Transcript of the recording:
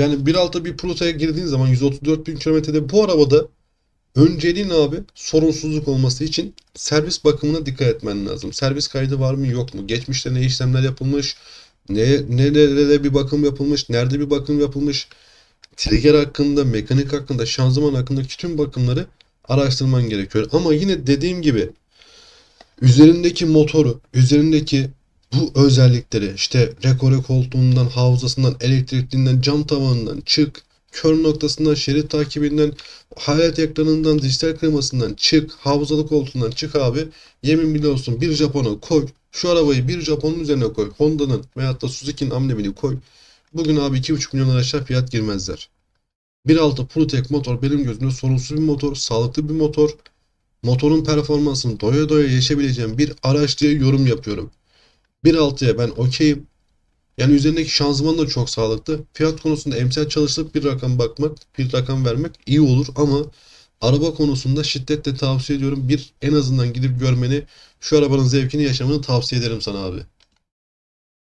Yani 1.6 bir Proto'ya girdiğin zaman 134 bin kilometrede bu arabada önceliğin abi sorunsuzluk olması için servis bakımına dikkat etmen lazım. Servis kaydı var mı yok mu? Geçmişte ne işlemler yapılmış? Ne, nerelere bir bakım yapılmış? Nerede bir bakım yapılmış? Trigger hakkında, mekanik hakkında, şanzıman hakkındaki tüm bakımları araştırman gerekiyor. Ama yine dediğim gibi üzerindeki motoru, üzerindeki bu özellikleri işte rekore koltuğundan, havzasından, elektrikliğinden, cam tavanından çık, kör noktasından, şerit takibinden, hayalet ekranından, dijital klimasından çık, havzalı koltuğundan çık abi. Yemin bile olsun bir Japon'a koy. Şu arabayı bir Japon'un üzerine koy. Honda'nın veyahut da Suzuki'nin amblemini koy. Bugün abi 2,5 milyon aşağı fiyat girmezler. 1.6 PureTech motor benim gözümde sorunsuz bir motor, sağlıklı bir motor. Motorun performansını doya doya yaşayabileceğim bir araç diye yorum yapıyorum. 1.6'ya ben okeyim. Yani üzerindeki şanzıman da çok sağlıklı. Fiyat konusunda emsal çalışıp bir rakam bakmak, bir rakam vermek iyi olur ama araba konusunda şiddetle tavsiye ediyorum. Bir en azından gidip görmeni, şu arabanın zevkini yaşamanı tavsiye ederim sana abi.